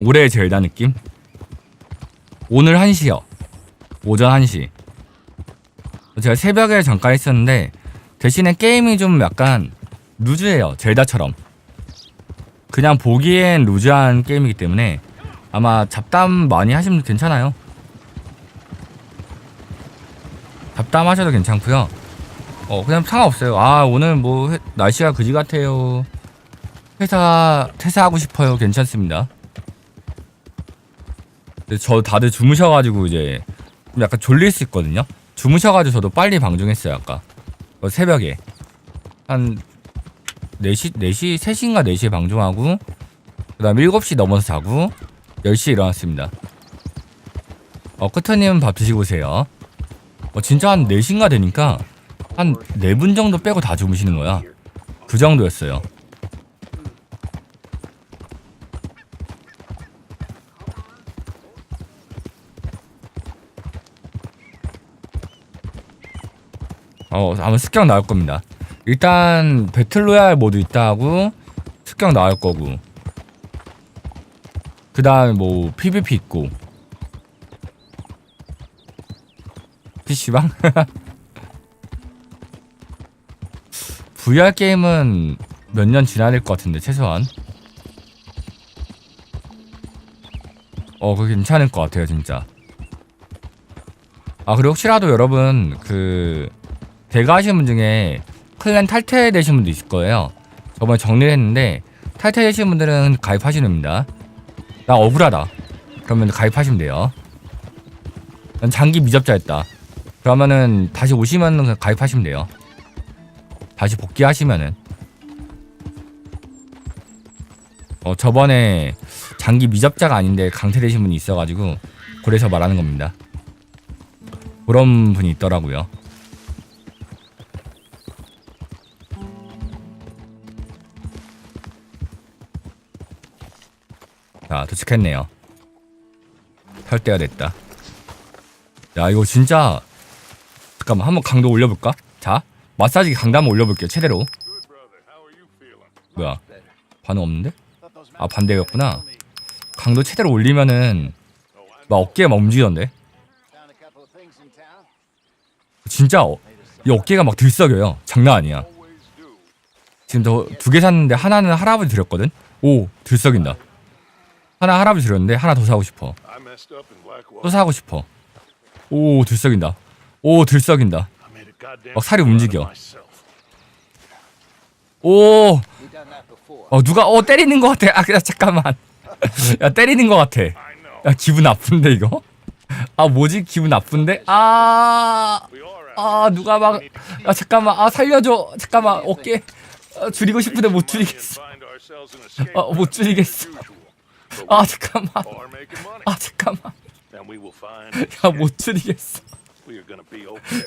올해 젤다 느낌? 오늘 1시요. 오전 1시. 제가 새벽에 잠깐 했었는데 대신에 게임이 좀 약간 루즈해요. 젤다처럼. 그냥 보기엔 루즈한 게임이기 때문에 아마 잡담 많이 하시면 괜찮아요. 잡담하셔도 괜찮고요. 어 그냥 상관없어요. 아 오늘 뭐 회- 날씨가 그지 같아요. 회사 퇴사하고 싶어요. 괜찮습니다. 근데 저 다들 주무셔가지고 이제 좀 약간 졸릴 수 있거든요. 주무셔가지고 저도 빨리 방송했어요 아까 어, 새벽에 한 4시 4시 3시인가 4시에 방송하고 그다음 7시 넘어서 자고 10시에 일어났습니다. 어 커터님은 밥 드시고 오세요. 어 진짜 한 4시인가 되니까 한 4분 정도 빼고 다 주무시는 거야. 그 정도였어요. 어, 아마 습격 나올 겁니다. 일단 배틀로얄 모드 있다 하고 습격 나올 거고. 그 다음 뭐 PVP 있고. PC방? VR 게임은 몇 년 지나야 될 것 같은데 최소한. 어, 그거 괜찮을 것 같아요, 진짜. 아, 그리고 혹시라도 여러분 그 대가 하시는 분 중에 클랜 탈퇴되신 분도 있을 거예요. 저번에 정리를 했는데 탈퇴되신 분들은 가입하시면 됩니다. 나 억울하다. 그러면 가입하시면 돼요. 난 장기 미접자였다. 그러면은 다시 오시면 가입하시면 돼요. 다시 복귀하시면은. 어 저번에 장기 미접자가 아닌데 강퇴되신 분이 있어가지고 그래서 말하는 겁니다. 그런 분이 있더라고요. 도착했네요. 털 때가 됐다. 야, 이거 진짜 잠깐만 한번 강도 올려볼까? 자, 마사지 강도 한번 올려볼게요. 최대로. 뭐야? 반응 없는데? 아 반대였구나. 강도 최대로 올리면은 막 어깨가 막 움직이던데. 진짜 어, 이 어깨가 막 들썩여요. 장난 아니야. 지금 저 두 개 샀는데 하나는 할아버지 드렸거든. 오 들썩인다. 하나 할아버지 드렸는데 하나 더 사고 싶어. 또 사고 싶어. 오 들썩인다. 오 들썩인다. 막 살이 움직여. 오. 어 누가 어 때리는 것 같아. 아 그냥 잠깐만. 야 때리는 것 같아. 야 기분 나쁜데 이거? 아 뭐지 기분 나쁜데? 아. 아 누가 막 아 잠깐만 아 살려줘 잠깐만 어깨 아, 줄이고 싶은데 못 줄이겠어 Find ourselves in a escape 아못 줄이겠어 아 잠깐만. 아 잠깐만. And we will find 야못 줄이겠어.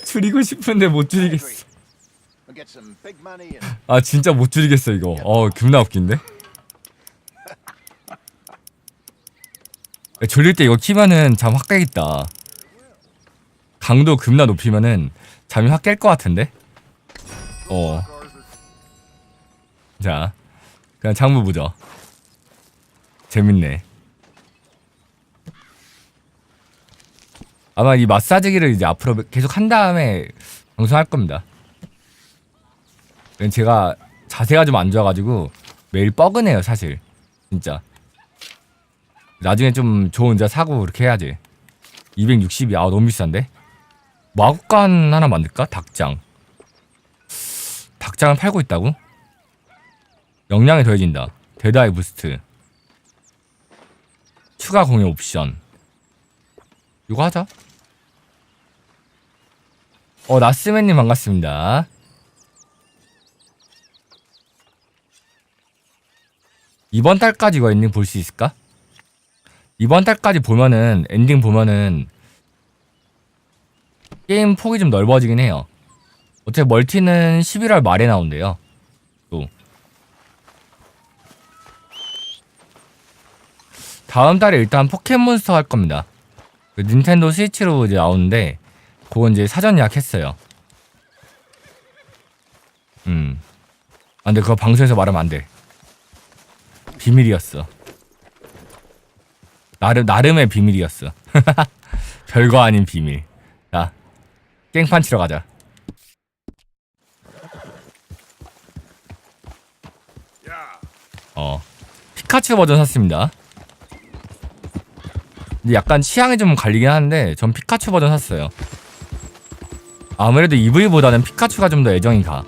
줄이고 싶은데 못 줄이겠어. 아 진짜 못 줄이겠어 이거. 어 겁나 웃긴데? 야, 졸릴 때 이거 키면은 잠 확 깨겠다. 강도 겁나 높이면은 잠이 확 깰 것 같은데? 어. 자, 그냥 장부 보죠. 재밌네. 아마 이 마사지기를 이제 앞으로 계속 한 다음에 방송할 겁니다. 제가 자세가 좀 안 좋아가지고 매일 뻐근해요, 사실. 진짜. 나중에 좀 좋은 자 사고 그렇게 해야지. 260이 아 너무 비싼데? 마구간 하나 만들까? 닭장. 닭장을 팔고 있다고? 역량이 더해진다. 데드아이 부스트. 추가 공유 옵션. 이거 하자. 어, 나스맨님 반갑습니다. 이번 달까지 이거 엔딩 볼 수 있을까? 이번 달까지 보면은, 엔딩 보면은, 게임 폭이 좀 넓어지긴 해요. 어차피 멀티는 11월 말에 나온대요. 다음 달에 일단 포켓몬스터 할 겁니다. 그 닌텐도 스위치로 이제 나오는데 그건 이제 사전 예약했어요. 음. 아, 근데 그거 방송에서 말하면 안 돼. 비밀이었어. 나름 나름의 비밀이었어. 별거 아닌 비밀. 자, 깽판 치러 가자. 어, 피카츄 버전 샀습니다. 근데 약간 취향이 좀 갈리긴 하는데 전 피카츄 버전 샀어요. 아무래도 EV보다는 피카츄가 좀 더 애정이 가.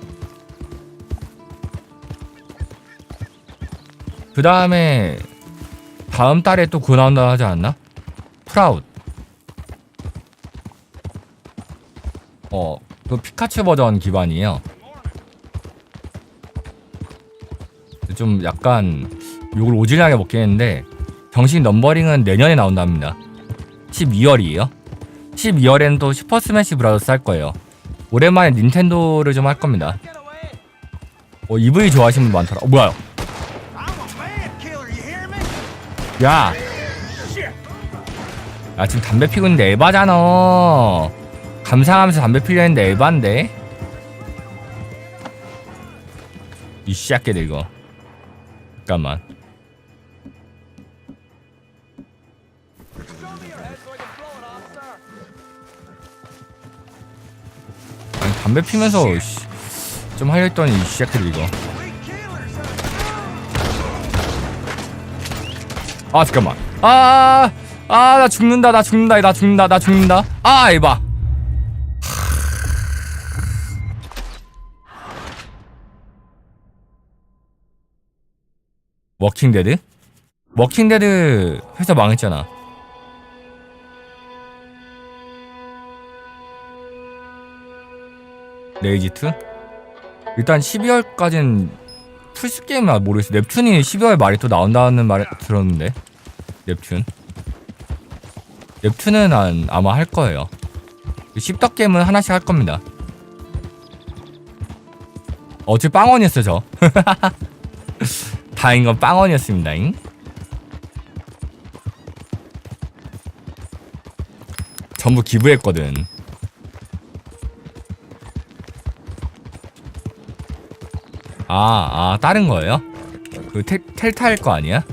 그 다음에 다음 달에 또 그거 나온다 하지 않았나? 프라웃. 어, 그 피카츄 버전 기반이에요. 좀 약간 욕을 오질하게 먹겠는데 정식 넘버링은 내년에 나온답니다. 12월이에요. 12월에는 또 슈퍼 스매시 브라더스 할 거예요. 오랜만에 닌텐도를 좀 할 겁니다. 어, EV 좋아하시는 분 많더라. 어, 뭐야? 야! 야, 지금 담배 피고 있는데 에바잖아. 감상하면서 담배 피려 했는데 에반데? 이 씨앗개들 이거. 잠깐만. 담배 피면서 씨, 좀 하려 했더니 이 씨앗개들 이거. 아 잠깐만 아아 아, 나 죽는다 나 죽는다 나 죽는다 나 죽는다 아 에바 워킹데드? 워킹데드 회사 망했잖아 레이지2? 일단 12월까진 플스게임은 모르겠어 넵튠이 12월 말에 또 나온다는 말 들었는데. 넵튠. 넵튠은 안, 아마 할 거예요. 씹덕 게임은 하나씩 할 겁니다. 어제 빵원이었어 저. 다행인 건 빵원이었습니다 잉? 전부 기부했거든 아, 아, 다른 거예요? 그 텔, 텔타일 거 아니야?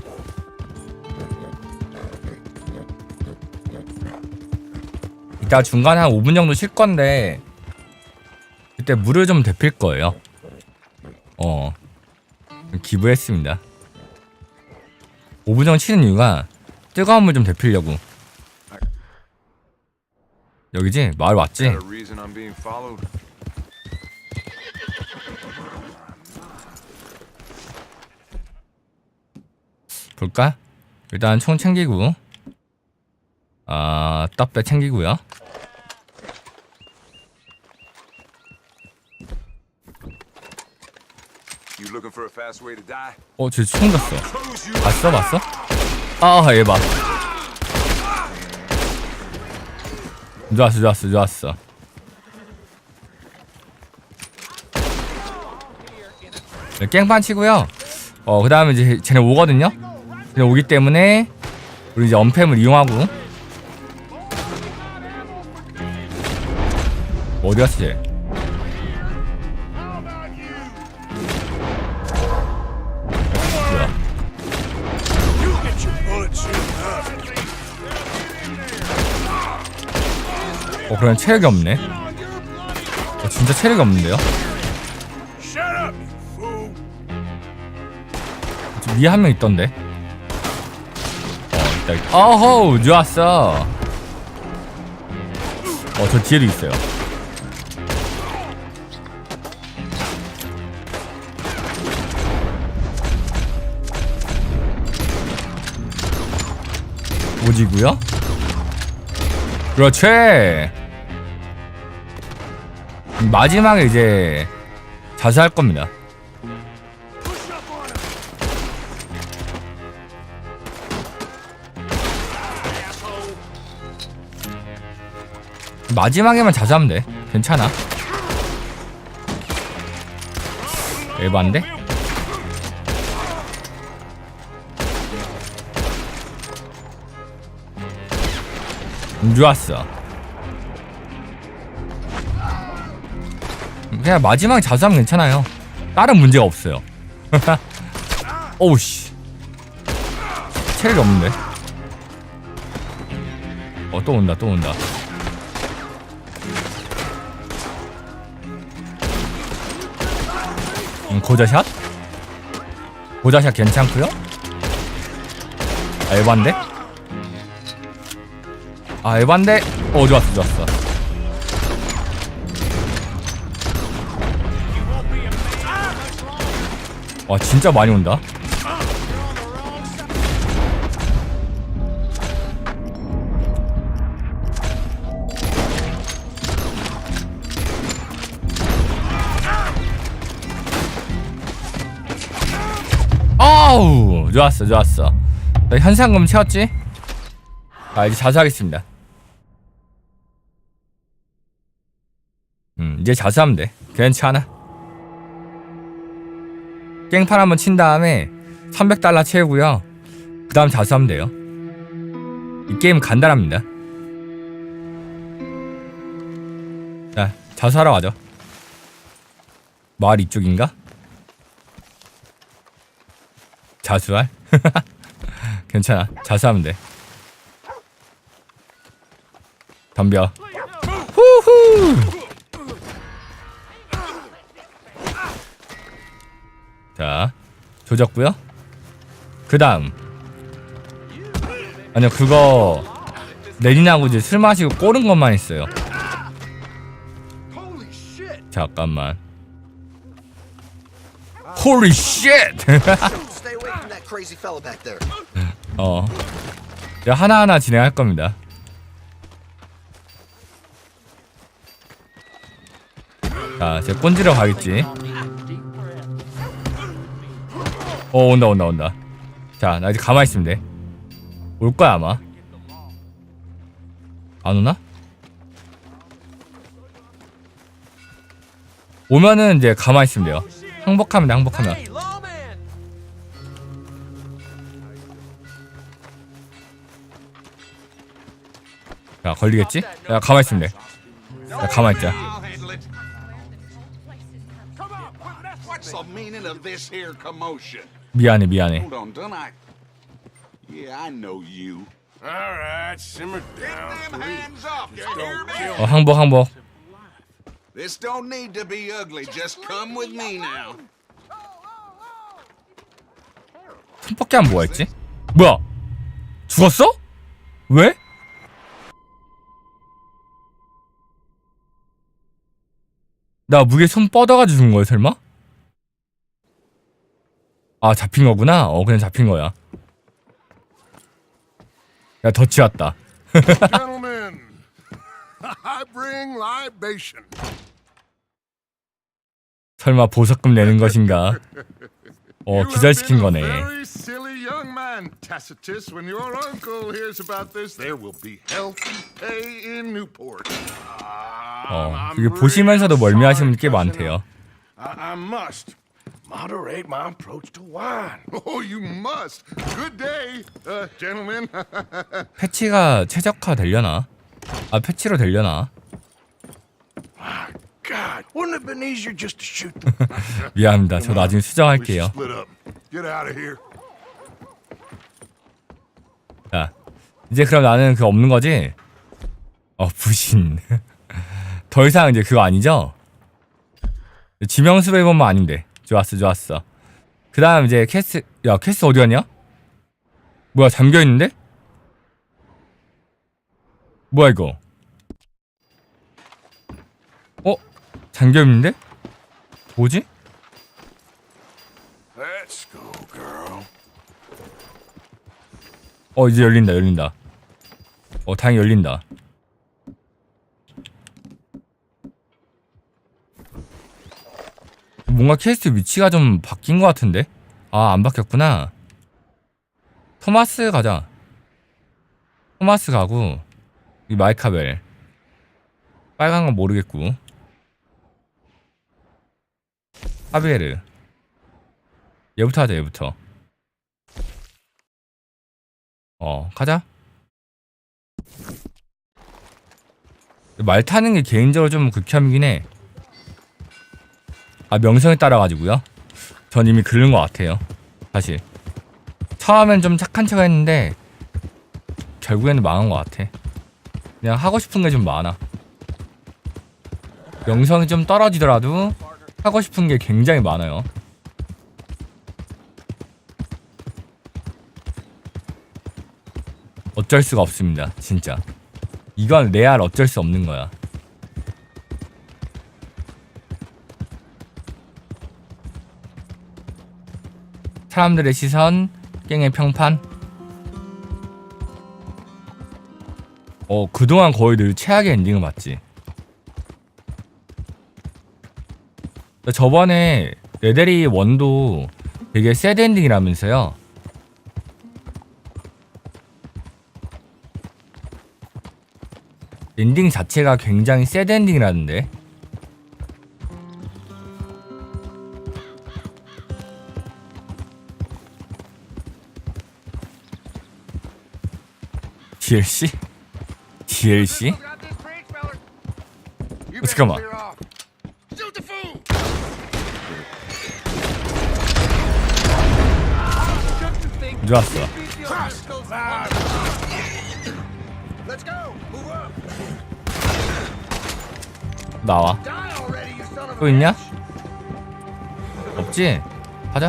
이따 중간에 한 5분 정도 쉴 건데 그때 물을 좀 데필 거예요. 어. 기부했습니다. 5분 정도 치는 이유가 뜨거운 물 좀 데필려고. 여기지? 마을 맞지? Got a reason I'm being followed? 볼까? 일단 총 챙기고 아 떡배 챙기고요 You looking for a fast way to die? 어쟤 총 줬어 Close you. 봤어 봤어? 아 얘봐 좋았어 좋았어 좋았어 네, 깽판 치고요 어 그 다음에 이제 쟤네 오거든요 오기 때문에 우리 이제 언팸을 이용하고. 어디 갔어 쟤? 어 그냥 체력이 없네. 어, 진짜 체력이 없는데요? 저 위에 한 명 있던데? 어 있다 있다 어허 좋았어? 어 저 뒤에도 있어요. 오지구요? 그렇지. 마지막에 이제 자수할 겁니다 마지막에만 자수하면 돼. 괜찮아. 에반데? 음, 좋았어. 그냥 마지막에 자수하면 괜찮아요. 다른 문제가 없어요. 오우씨. 체력이 없는데? 어 또 온다 또 온다 음, 고자샷? 고자샷 괜찮고요 아, 에반데? 아 에반데? 어 좋았어 좋았어 와 진짜 많이 온다 좋았어 좋았어. 나 현상금 채웠지? 아 이제 자수하겠습니다. 음 이제 자수하면 돼. 괜찮아. 깽판 한번 친 다음에 300달러 채우고요. 그 다음 자수하면 돼요. 이 게임 간단합니다. 자 자수하러 가죠. 마을 이쪽인가? 자수할? 괜찮아. 자수하면 돼. 덤벼. 후후. 자, 조졌고요. 그 다음. 아니요, 그거 내리나고 이제 술 마시고 꼬른 것만 있어요. 잠깐만. Shit! Stay 어. 제가 하나하나 진행할 겁니다. 자, 제가 꼰지러 가겠지. 어, 온다, 온다, 온다. 자, 나 이제 가만히 있으면 돼. 올 거야, 아마. 안 오나? 오면은 이제 가만히 있으면 돼요. 돼, 항복하면. 야, 걸리겠지? 야, 가만히 있으면 돼. 야, 가만히 있자. 미안해, 미안해. 어, 항복, 항복. This don't need to be ugly. Just come with me now. 손밖에 안 뭐가 있지? 뭐야? 죽었어? 왜? 나 무게 손 뻗어가지고 죽은 거야 설마? 아 잡힌 거구나? 어 그냥 잡힌 거야 야 덫이 왔다. 설마 보석금 내는 것인가? 어 기절시킨 거네 어 그게 보시면서도 멀미하시는 게 cousin. 많대요 I, I must moderate my approach to wine. Oh, you must. Good day, uh, gentlemen. 패치가 최적화 되려나? 아 패치로 되려나? God, wouldn't it have been easier just to shoot them? 미안합니다 저 나중에 we 수정할게요 should split up. Get out of here. 자, 이제 그럼 나는 그거 없는 거지? 어, 부신. 더 이상 이제 그거 아니죠? 지명수 배우만 아닌데. 좋았어, 좋았어. 그 다음 이제 캐스, 야, 캐스 어디 갔냐? 뭐야, 잠겨있는데? 뭐야, 이거? 어? 잠겨있는데? 뭐지? Let's go, girl. 어 이제 열린다 열린다 어 다행히 열린다 뭔가 퀘스트 위치가 좀 바뀐 것 같은데? 아 안 바뀌었구나. 토마스 가자. 토마스 가고 이 마이카벨. 빨간 건 모르겠고. 하비에르. 얘부터 하자 얘부터. 어, 가자. 말 타는 게 개인적으로 좀 극혐이긴 해. 아, 명성에 따라가지고요. 전 이미 그른 것 같아요. 사실. 처음엔 좀 착한 척 했는데, 결국에는 망한 것 같아. 그냥 하고 싶은 게 좀 많아. 영성이 좀 떨어지더라도 하고 싶은 게 굉장히 많아요. 어쩔 수가 없습니다. 진짜. 이건 레알 어쩔 수 없는 거야. 사람들의 시선, 깽의 평판. 어, 그동안 거의 늘 최악의 엔딩을 봤지. 저번에 레데리 원도 되게 새드 엔딩이라면서요. 엔딩 자체가 굉장히 새드 엔딩이라는데. DLC? DLC? Better 잠깐만. up. 나와. 또 있냐? 없지? 가자.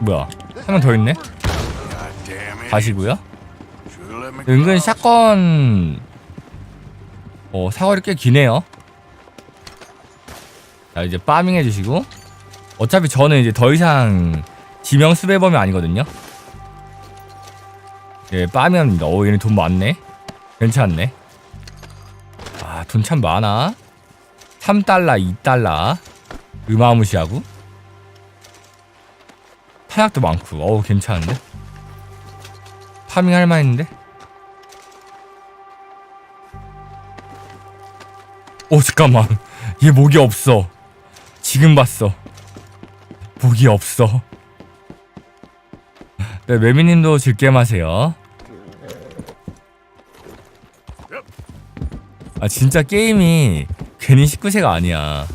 뭐야? 한 명 더 있네? 가시고요. 은근. 샷건 어 사거리 꽤 기네요. 자 이제 파밍 해주시고 어차피 저는 이제 더 이상 지명 수배범이 아니거든요. 예 파밍합니다. 오 얘네 돈 많네. 괜찮네. 아 돈 참 많아. 3달러, 2달러. 음아무시하고. 타약도 많고. 어우 괜찮은데. 파밍 할 만했는데. 오 잠깐만. 얘 목이 없어. 지금 봤어. 목이 없어. 네 매미님도 즐겜 하세요. 아 진짜 게임이 괜히 19세가 아니야.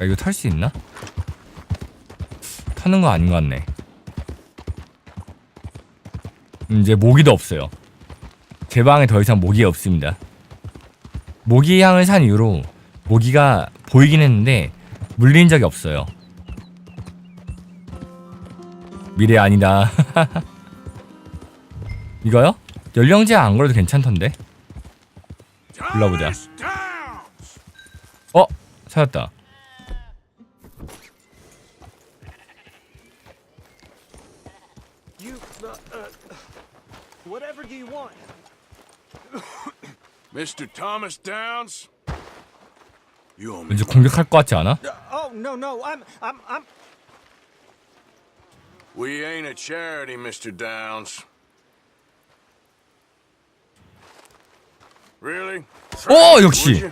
아 이거 탈 수 있나? 타는 거 아닌 것 같네 음, 이제 모기도 없어요 제 방에 더 이상 모기가 없습니다. 모기 향을 산 이후로 모기가 보이긴 했는데 물린 적이 없어요. 미래 아니다. 이거요? 연령제 안 걸어도 괜찮던데. 불러보자. 어 찾았다. Mr. Thomas Downs? You owe me. 왠지 공격할 것 같지 않아? Oh no, no, I'm, I'm, I'm. We ain't a charity, Mr. Downs. Really? 오 Would 역시 you?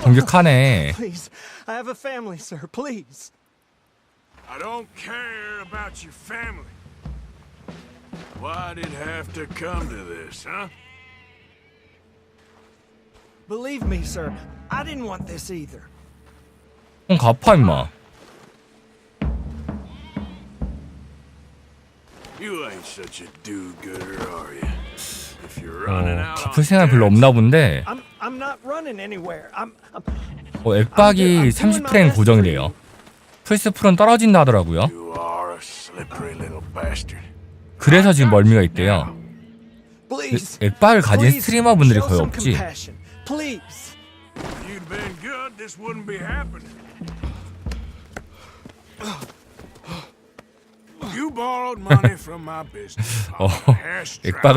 공격하네. Please, I have a family, sir. Please. I don't care about your family. Why'd it have to come to this, huh? Believe me, sir. I didn't want this either. 형 갚아 임마. You ain't such a do-gooder, are you? If you're running 어 out 갚을 생각 별로 없나 본데. I'm, I'm not running anywhere. I'm, I'm. 어 앱박이 30프레임 고정이래요. 플스 프로는 떨어진다 하더라고요. You are a slippery little bastard. 그래서 지금 멀미가 있대요. Please. 앱박을 가진 please, 스트리머 분들이 show 거의 some 없지. compassion. Please. If you'd been good, this wouldn't be happening. You borrowed money from my business. 어,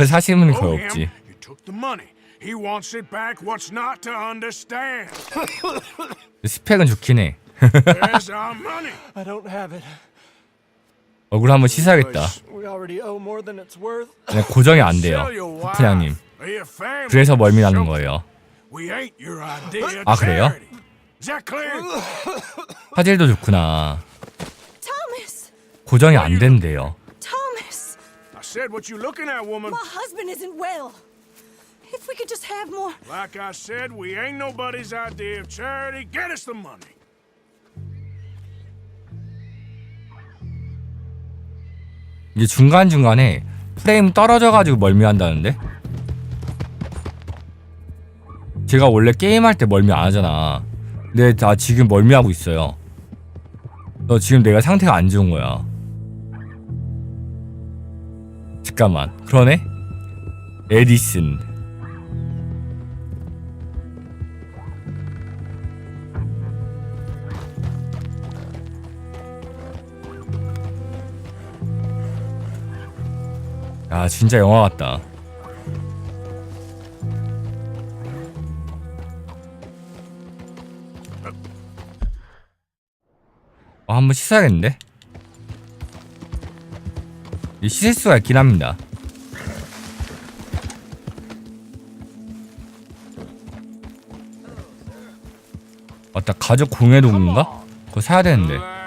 사시는 Owe 거의 없지. You took the money. He wants it back. What's not to understand? 스펙은 좋긴 해. There's our money. I don't have it. 얼굴 한번 씻어야겠다. We already owe more than it's worth. 그냥 고정이 안 돼요. Family, 그래서 멀미 나는. 거예요. We ain't your idea of 아, 그래요? 화질도 좋구나. Thomas! 고정이 안 된대요. Thomas! I said what you looking at, woman. My husband isn't well. If we could just have more. Like I said, we ain't nobody's idea of charity. Get us the money. 이게 중간 중간에 프레임 떨어져 가지고 멀미한다는데? 제가 원래 게임할 때 멀미 안 하잖아. 근데 나 지금 멀미하고 있어요. 너 지금 내가 상태가 안 좋은 거야. 잠깐만. 그러네? 에디슨. 야, 진짜 영화 같다. 한번 씻어야겠는데? 이 씻을 수가 있긴 합니다. 맞다, 가족 공예 도구인가? 그거 사야 되는데.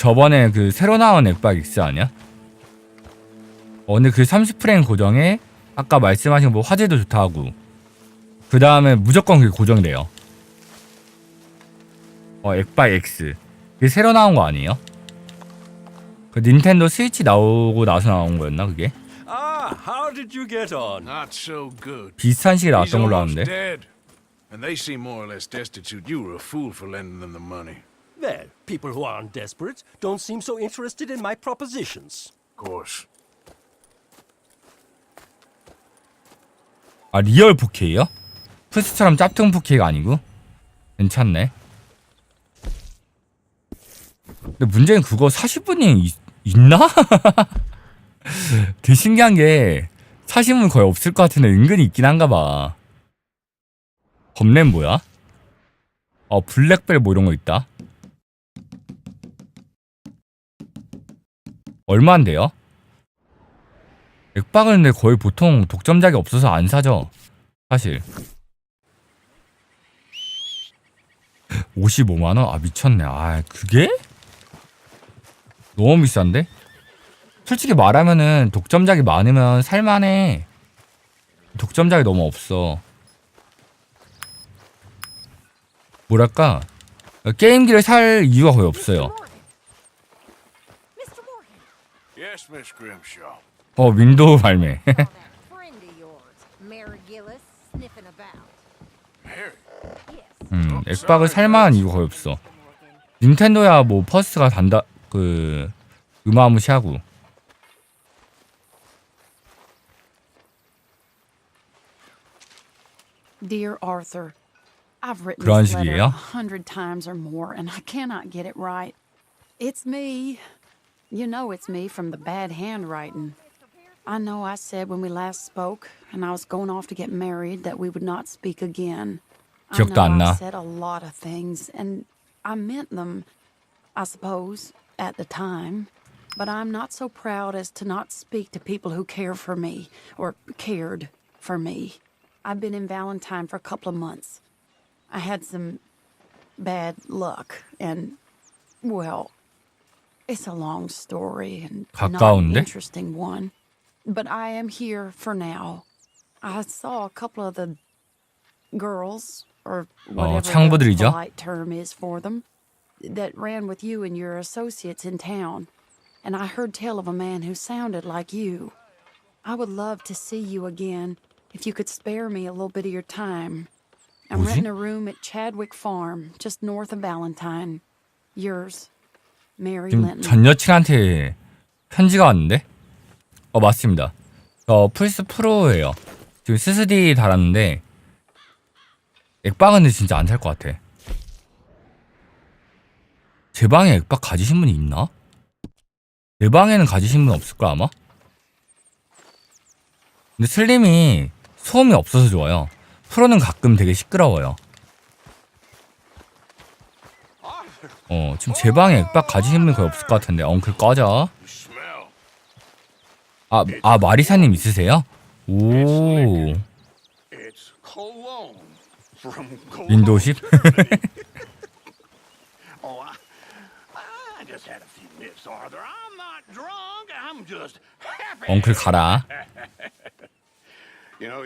저번에 그 새로 나온 엑박 X 아니야? 어, 근데 그 30프레임 고정에 아까 말씀하신 뭐 화질도 좋다 하고 그 다음에 무조건 그게 고정돼요. 어, 엑박 X. 그게 새로 나온 거 아니에요? 그 닌텐도 스위치 나오고 나서 나온 거였나 그게? Ah, how did you get on? Not so good. 비슷한 시기에 He's 나왔던 걸로 almost 아는데. dead. And they seem more or less destitute. You were a fool for lending them the money. Well, people who aren't desperate don't seem so interested in my propositions. Of course. 아 리얼 4K요? 플스처럼 짭퉁 4K가 아니고? 괜찮네. 근데 문제는 그거 40분이 있, 있나? 되게 신기한 게 40분 거의 없을 것 같은데 은근히 있긴 한가 봐. 범램 뭐야? 어 블랙벨 뭐 이런 거 있다. 얼마인데요? 액박은 근데 거의 보통 독점작이 없어서 안 사죠. 사실. 55만 원? 아 미쳤네. 아 그게? 너무 비싼데? 솔직히 말하면은 독점작이 많으면 살만해. 독점작이 너무 없어. 뭐랄까 게임기를 살 이유가 거의 없어요. Yes, Miss Grimshaw. 어 윈도우 발매. Saw that friend of yours, Mary Gillis, sniffing about. Mary. Yes. 음, 액박을 살만한 이유가 거의 없어. 닌텐도야 뭐 퍼스가 단다 그 음아무시하고 Dear Arthur, I've written 그런 this letter 식이에요? a hundred times or more, and I cannot get it right. It's me. You know it's me from the bad handwriting. I know I said when we last spoke and I was going off to get married that we would not speak again. I know I said a lot of things and I meant them, I suppose, at the time. But I'm not so proud as to not speak to people who care for me or cared for me. I've been in Valentine for a couple of months. I had some bad luck and, well, it's a long story and not an 가까운데? interesting one. But I am here for now. I saw a couple of the girls, or whatever the 창부들이죠? polite term is for them, that ran with you and your associates in town. And I heard tell of a man who sounded like you. I would love to see you again if you could spare me a little bit of your time. I'm 뭐지? renting a room at Chadwick Farm, just north of Valentine. Yours, Mary 지금. 전 여친한테 편지가 왔는데? 어 맞습니다. 저 플스 프로예요. 지금 SSD 달았는데 액박은 진짜 안 살 것 같아. 제 방에 액박 가지신 분이 있나? 내 방에는 가지신 분 없을 거야 아마. 근데 슬림이 소음이 없어서 좋아요. 프로는 가끔 되게 시끄러워요. 어 지금 제 방에 액박 가지신 분이 거의 없을 것 같은데 엉클 꺼져. 아, 아 마리사님 있으세요? 오 It's cologne from cologne. 윈도우 10? Oh, I, I just just had a few nips, Arthur. I'm not drunk. I'm just happy. 엉클 가라. You know,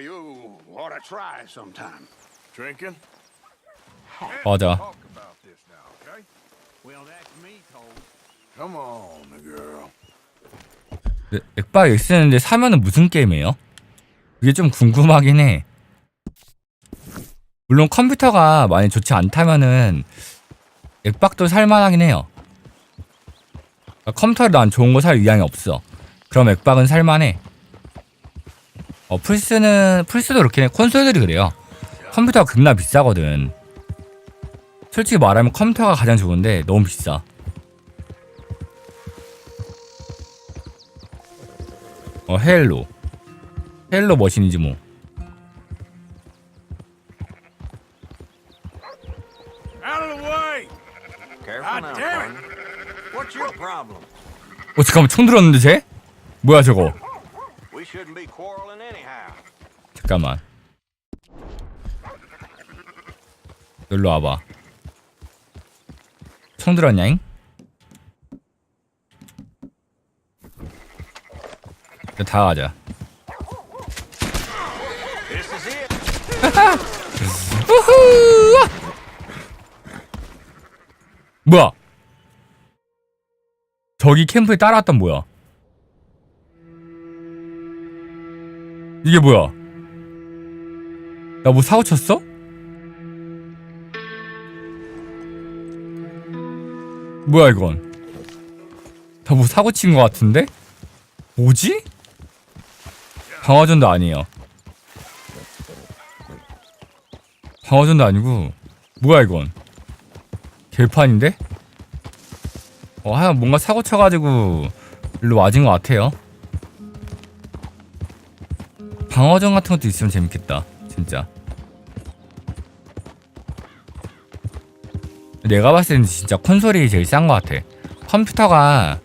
네, 액박 X는데 사면은 무슨 게임이에요? 그게 좀 궁금하긴 해. 물론 컴퓨터가 많이 좋지 않다면은 액박도 살만하긴 해요. 그러니까 컴퓨터를 난 좋은 거 살 의향이 없어. 그럼 액박은 살만해. 어, 플스는 플스도 그렇긴 해. 콘솔들이 그래요. 컴퓨터가 겁나 비싸거든. 솔직히 말하면 컴퓨터가 가장 좋은데 너무 비싸. 어 헬로 헬로 머신이지 뭐 Out of the way! Careful now, partner. What's your problem? 어 잠깐만 총 들었는데 쟤? 뭐야 저거 We shouldn't be quarreling anyhow. 잠깐만 놀러 와봐 총 들었냐잉? 다 가자! 뭐야 저기 캠프에 따라왔던 뭐야 이게 뭐야 나 뭐 사고 쳤어? 뭐야 이건 나뭐 사고 친거 같은데? 뭐지? 방화전도 아니에요 방어전도 아니고 뭐야 이건 개판인데? 어 하여간 뭔가 사고 쳐가지고 일로 와진 것 같아요 방어전 같은 것도 있으면 재밌겠다 진짜 내가 봤을 때는 진짜 콘솔이 제일 싼 것 같아 컴퓨터가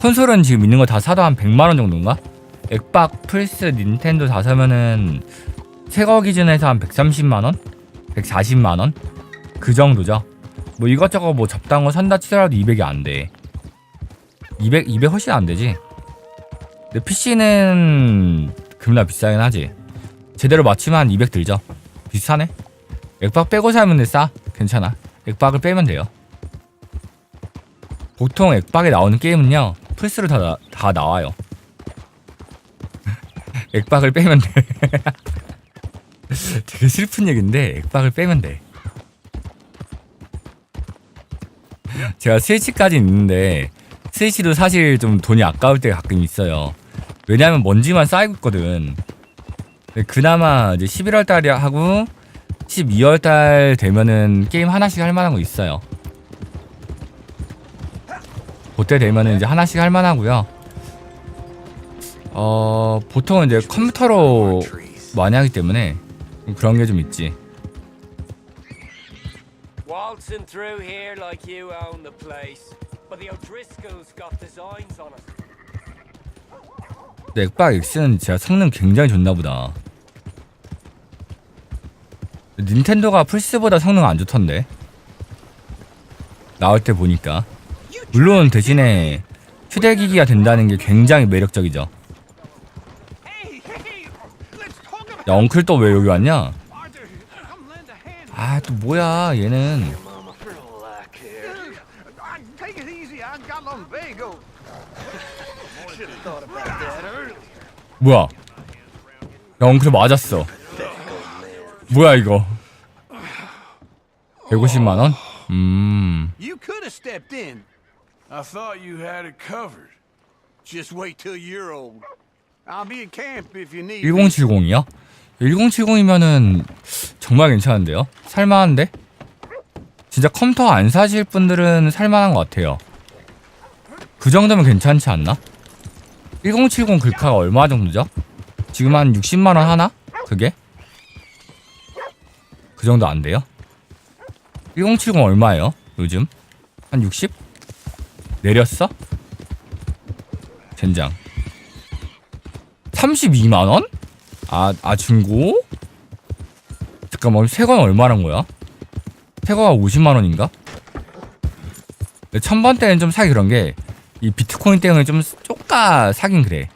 콘솔은 지금 있는 거 다 사도 한 100만 원 정도인가? 액박, 플스, 닌텐도 다 사면은 새거 기준에서 한 130만 원? 140만 원? 그 정도죠. 뭐 이것저것 뭐 잡다한 거 산다 치더라도 200이 안 돼. 200, 200 훨씬 안 되지. 근데 PC는 겁나 비싸긴 하지. 제대로 맞추면 한 200 들죠. 비싸네. 액박 빼고 사면 싸. 괜찮아. 액박을 빼면 돼요. 보통 액박에 나오는 게임은요. 플스로 다, 나- 다 나와요. 액박을 빼면 돼. 되게 슬픈 얘기인데 액박을 빼면 돼. 제가 스위치까지 있는데 스위치도 사실 좀 돈이 아까울 때가 가끔 있어요. 왜냐하면 먼지만 쌓이고 있거든. 그나마 이제 11월 달에 하고 12월 달 되면은 게임 하나씩 할 만한 거 있어요. 그때 되면은 이제 하나씩 할 만하고요. 어 보통은 이제 컴퓨터로 많이 하기 때문에 그런 게 좀 있지. Waltzing through here like you own the place. But the O'Driscolls got designs on it. 근데 액박 X는 진짜 성능 굉장히 좋나 보다. 닌텐도가 플스보다 성능 안 좋던데. 나올 때 보니까. 물론 대신에 휴대기기가 된다는 게 굉장히 매력적이죠. 야, 엉클 또 왜 여기 왔냐? 아, 또 뭐야, 얘는. 뭐야? 야, 엉클 맞았어. 뭐야, 이거? 150만 원? 음. You could have stepped in. I thought you had it covered. Just wait till you're old. I'll be at camp if you need me. 1070이요? 1070이면은 정말 괜찮은데요? 살만한데? 진짜 컴퓨터 안 사실 분들은 살만한 것 같아요. 그 정도면 괜찮지 않나? 1070 글카가 얼마 정도죠? 지금 한 60만 원 하나? 그게? 그 정도 안 돼요? 1070 얼마예요? 요즘? 한 60? 내렸어? 젠장 32만원? 아, 아 중고? 잠깐만 새거는 얼마란 거야? 새거가 50만원인가? 천번 때는 좀 사기 그런 게 이 비트코인 때문에 좀 쪼까 사긴 그래.